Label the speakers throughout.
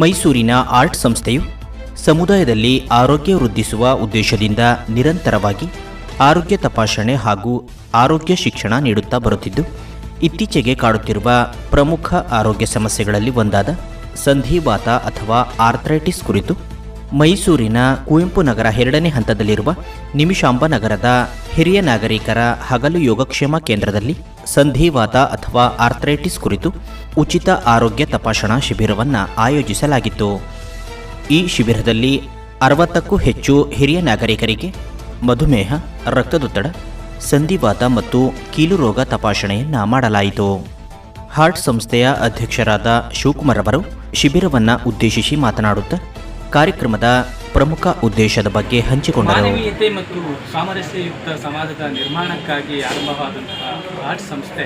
Speaker 1: ಮೈಸೂರಿನ ಆರ್ಟ್ ಸಂಸ್ಥೆಯು ಸಮುದಾಯದಲ್ಲಿ ಆರೋಗ್ಯ ವೃದ್ಧಿಸುವ ಉದ್ದೇಶದಿಂದ ನಿರಂತರವಾಗಿ ಆರೋಗ್ಯ ತಪಾಸಣೆ ಹಾಗೂ ಆರೋಗ್ಯ ಶಿಕ್ಷಣ ನೀಡುತ್ತಾ ಬರುತ್ತಿದ್ದು, ಇತ್ತೀಚೆಗೆ ಕಾಡುತ್ತಿರುವ ಪ್ರಮುಖ ಆರೋಗ್ಯ ಸಮಸ್ಯೆಗಳಲ್ಲಿ ಒಂದಾದ ಸಂಧಿವಾತ ಅಥವಾ ಆರ್ಥ್ರೈಟಿಸ್ ಕುರಿತು ಮೈಸೂರಿನ ಕುವೆಂಪು ನಗರ ಎರಡನೇ ಹಂತದಲ್ಲಿರುವ ನಿಮಿಷಾಂಬ ನಗರದ ಹಿರಿಯ ನಾಗರಿಕರ ಹಗಲು ಯೋಗಕ್ಷೇಮ ಕೇಂದ್ರದಲ್ಲಿ ಸಂಧಿವಾತ ಅಥವಾ ಆರ್ಥ್ರೈಟಿಸ್ ಕುರಿತು ಉಚಿತ ಆರೋಗ್ಯ ತಪಾಸಣಾ ಶಿಬಿರವನ್ನು ಆಯೋಜಿಸಲಾಗಿತ್ತು. ಈ ಶಿಬಿರದಲ್ಲಿ ಅರವತ್ತಕ್ಕೂ ಹೆಚ್ಚು ಹಿರಿಯ ನಾಗರಿಕರಿಗೆ ಮಧುಮೇಹ, ರಕ್ತದೊತ್ತಡ, ಸಂಧಿವಾತ ಮತ್ತು ಕೀಲು ರೋಗ ತಪಾಸಣೆಯನ್ನು ಮಾಡಲಾಯಿತು. ಹಾರ್ಟ್ ಸಂಸ್ಥೆಯ ಅಧ್ಯಕ್ಷರಾದ ಶಿವಕುಮಾರ್ ಅವರು ಶಿಬಿರವನ್ನು ಉದ್ದೇಶಿಸಿ ಮಾತನಾಡುತ್ತಾ ಕಾರ್ಯಕ್ರಮದ ಪ್ರಮುಖ ಉದ್ದೇಶದ ಬಗ್ಗೆ ಹಂಚಿಕೊಂಡರು.
Speaker 2: ಮತ್ತು ಸಾಮರಸ್ಯಯುಕ್ತ ಸಮಾಜದ ನಿರ್ಮಾಣಕ್ಕಾಗಿ ಆರಂಭವಾದಂತಹ ಆರ್ಟ್ ಸಂಸ್ಥೆ.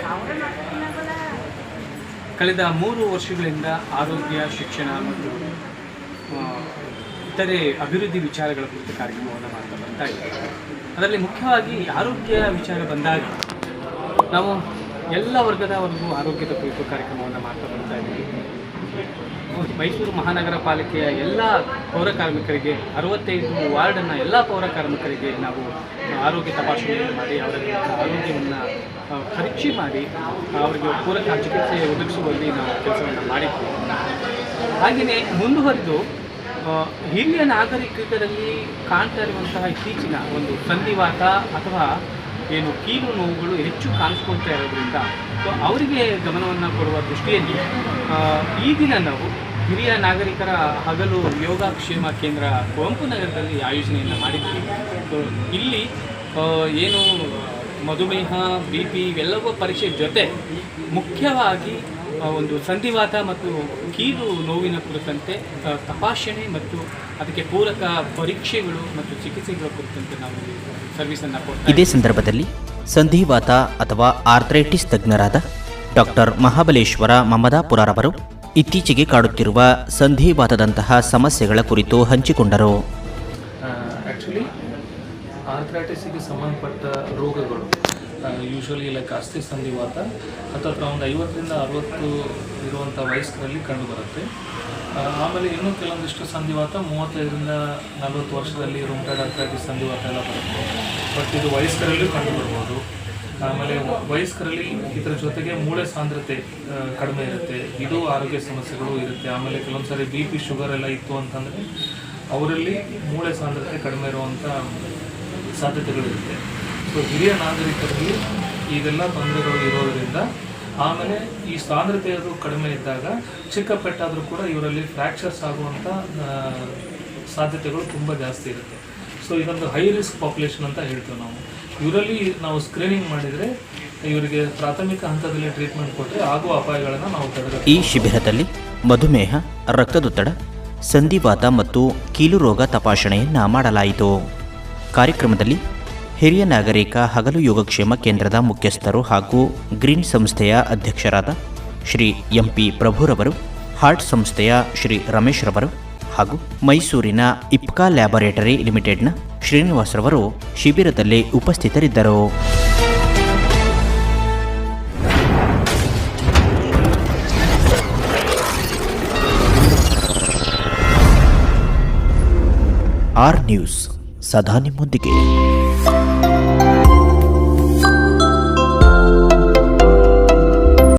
Speaker 2: ಕಳೆದ ಮೂರು ವರ್ಷಗಳಿಂದ ಆರೋಗ್ಯ, ಶಿಕ್ಷಣ ಮತ್ತು ಇತರೆ ಅಭಿವೃದ್ಧಿ ವಿಚಾರಗಳ ಕುರಿತು ಕಾರ್ಯಕ್ರಮವನ್ನು ಮಾಡ್ತಾ ಬರ್ತಾ ಅದರಲ್ಲಿ ಮುಖ್ಯವಾಗಿ ಆರೋಗ್ಯ ವಿಚಾರ ಬಂದಾಗ ನಾವು ಎಲ್ಲ ವರ್ಗದವರೆಗೂ ಆರೋಗ್ಯದ ಕುರಿತು ಕಾರ್ಯಕ್ರಮವನ್ನು ಮಾಡ್ತಾ ಬರ್ತಾ ಇದ್ದೀವಿ. ಮೈಸೂರು ಮಹಾನಗರ ಪಾಲಿಕೆಯ ಎಲ್ಲ ಪೌರ ಕಾರ್ಮಿಕರಿಗೆ, ಅರವತ್ತೈದು ವಾರ್ಡನ್ನು ಎಲ್ಲ ಪೌರ ಕಾರ್ಮಿಕರಿಗೆ ನಾವು ಆರೋಗ್ಯ ತಪಾಸಣೆಯನ್ನು ಮಾಡಿ ಅವರ ಆರೋಗ್ಯವನ್ನು ಪರೀಕ್ಷೆ ಮಾಡಿ, ಅವರಿಗೆ ಪೂರಕ ಚಿಕಿತ್ಸೆ ಒದಗಿಸುವಲ್ಲಿ ನಾವು ಕೆಲಸವನ್ನು ಮಾಡಿದ್ದೇವೆ ಹಾಗೆಯೇ ಮುಂದುವರೆದು ಹಿರಿಯ ನಾಗರಿಕರಲ್ಲಿ ಕಾಣ್ತಾ ಇರುವಂತಹ ಇತ್ತೀಚಿನ ಒಂದು ಸಂಧಿವಾತ ಅಥವಾ ಏನು ಕೀಲು ನೋವುಗಳು ಹೆಚ್ಚು ಕಾಣಿಸ್ಕೊಳ್ತಾ ಇರೋದ್ರಿಂದ, ಸೊ ಅವರಿಗೆ ಗಮನವನ್ನು ಕೊಡುವ ದೃಷ್ಟಿಯಲ್ಲಿ ಈ ದಿನ ನಾವು ಹಿರಿಯ ನಾಗರಿಕರ ಹಗಲು ಯೋಗಕ್ಷೇಮ ಕೇಂದ್ರ ಕುವೆಂಪು ನಗರದಲ್ಲಿ ಆಯೋಜನೆಯನ್ನು ಮಾಡಿದ್ವಿ. ಸೊ ಇಲ್ಲಿ ಏನು ಮಧುಮೇಹ, ಬಿ ಪಿ ಇವೆಲ್ಲವೂ ಪರೀಕ್ಷೆ ಜೊತೆ ಮುಖ್ಯವಾಗಿ ಒಂದು ಸಂಧಿವಾತ ಮತ್ತು ಕೀಲು ನೋವಿನ ಕುರಿತಂತೆ ತಪಾಸಣೆ ಮತ್ತು ಅದಕ್ಕೆ ಪೂರಕ ಪರೀಕ್ಷೆಗಳು ಮತ್ತು ಚಿಕಿತ್ಸೆಗಳ ಕುರಿತಂತೆ ನಾವು ಸರ್ವಿಸನ್ನು ಕೊಡ್ತೀವಿ
Speaker 1: ಇದೇ ಸಂದರ್ಭದಲ್ಲಿ ಸಂಧಿವಾತ ಅಥವಾ ಆರ್ಥ್ರೈಟಿಸ್ ತಜ್ಞರಾದ ಡಾಕ್ಟರ್ ಮಹಾಬಲೇಶ್ವರ ಮಮದಾಪುರರವರು ಇತ್ತೀಚೆಗೆ ಕಾಡುತ್ತಿರುವ ಸಂಧಿವಾತದಂತಹ ಸಮಸ್ಯೆಗಳ ಕುರಿತು ಹಂಚಿಕೊಂಡರು.
Speaker 3: ಆ್ಯಕ್ಚುಲಿ ಆರ್ಥ್ರೈಟಿಸ್ಗೆ ಸಂಬಂಧಪಟ್ಟ ರೋಗಗಳು ಯೂಶ್ವಲಿ ಲೈಕ್ ಅಸ್ಥಿ ಸಂಧಿವಾತ, ಹತ್ತತ್ರ ಒಂದು ಐವತ್ತರಿಂದ ಅರವತ್ತು ಇರುವಂಥ ವಯಸ್ಸಿನಲ್ಲಿ ಕಂಡುಬರುತ್ತೆ ಆಮೇಲೆ ಇನ್ನೂ ಕೆಲವೊಂದಿಷ್ಟು ಸಂಧಿವಾತ, ಮೂವತ್ತೈದರಿಂದ ನಲವತ್ತು ವರ್ಷದಲ್ಲಿ ರೂಮ್ಟೈಡ್ ಆರ್ಥ್ರೈಟಿಸ್ ಸಂಧಿವಾತ ಎಲ್ಲ ಬರುತ್ತೆ. ಬಟ್ ಇದು ವಯಸ್ಕರಲ್ಲಿ ಕಂಡುಬರ್ಬೋದು ಆಮೇಲೆ ವಯಸ್ಕರಲ್ಲಿ ಇದರ ಜೊತೆಗೆ ಮೂಳೆ ಸಾಂದ್ರತೆ ಕಡಿಮೆ ಇರುತ್ತೆ. ಇದು ಆರೋಗ್ಯ ಸಮಸ್ಯೆಗಳು ಇರುತ್ತೆ. ಆಮೇಲೆ ಕೆಲವೊಂದು ಸಾರಿ ಬಿ ಪಿ ಶುಗರ್ ಎಲ್ಲ ಇತ್ತು ಅಂತಂದರೆ ಅವರಲ್ಲಿ ಮೂಳೆ ಸಾಂದ್ರತೆ ಕಡಿಮೆ ಇರುವಂಥ ಸಾಧ್ಯತೆಗಳಿರುತ್ತೆ ಸೊ ಹಿರಿಯ ನಾಗರಿಕರಿಗೆ ಈಗೆಲ್ಲ ತೊಂದರೆಗಳು ಇರೋದರಿಂದ ಆಮೇಲೆ ಈ ಸಾಂದ್ರತೆ ಅದು ಕಡಿಮೆ ಇದ್ದಾಗ ಚಿಕ್ಕ ಪೆಟ್ಟಾದರೂ ಕೂಡ ಇವರಲ್ಲಿ ಫ್ರ್ಯಾಕ್ಚರ್ಸ್ ಆಗುವಂಥ ಸಾಧ್ಯತೆಗಳು ತುಂಬ ಜಾಸ್ತಿ ಇರುತ್ತೆ. ಸೊ ಇದೊಂದು ಹೈ ರಿಸ್ಕ್ ಪಾಪ್ಯುಲೇಷನ್ ಅಂತ ಹೇಳ್ತೀವಿ ನಾವು. ಇವರಲ್ಲಿ ನಾವು ಸ್ಕ್ರೀನಿಂಗ್ ಮಾಡಿದರೆ ಇವರಿಗೆ ಪ್ರಾಥಮಿಕ ಹಂತದಲ್ಲಿ ಟ್ರೀಟ್ಮೆಂಟ್ ಕೊಟ್ಟರೆ ಆಗುವ ಅಪಾಯಗಳನ್ನು ನಾವು ತಡೆದ
Speaker 1: ಈ ಶಿಬಿರದಲ್ಲಿ ಮಧುಮೇಹ, ರಕ್ತದೊತ್ತಡ, ಸಂಧಿವಾತ ಮತ್ತು ಕೀಲು ರೋಗ ತಪಾಸಣೆಯನ್ನ ಮಾಡಲಾಯಿತು. ಕಾರ್ಯಕ್ರಮದಲ್ಲಿ ಹಿರಿಯ ನಾಗರಿಕ ಹಗಲು ಯೋಗಕ್ಷೇಮ ಕೇಂದ್ರದ ಮುಖ್ಯಸ್ಥರು ಹಾಗೂ ಗ್ರೀನ್ ಸಂಸ್ಥೆಯ ಅಧ್ಯಕ್ಷರಾದ ಶ್ರೀ ಎಂ ಪಿ ಪ್ರಭುರವರು, ಹಾರ್ಟ್ ಸಂಸ್ಥೆಯ ಶ್ರೀ ರಮೇಶ್ ರವರು ಹಾಗೂ ಮೈಸೂರಿನ ಇಪ್ಕಾ ಲ್ಯಾಬೊರೇಟರಿ ಲಿಮಿಟೆಡ್ನ ಶ್ರೀನಿವಾಸ್ರವರು ಶಿಬಿರದಲ್ಲಿ ಉಪಸ್ಥಿತರಿದ್ದರು. ಆರ್ ನ್ಯೂಸ್, ಸದಾ ನಿಮ್ಮೊಂದಿಗೆ.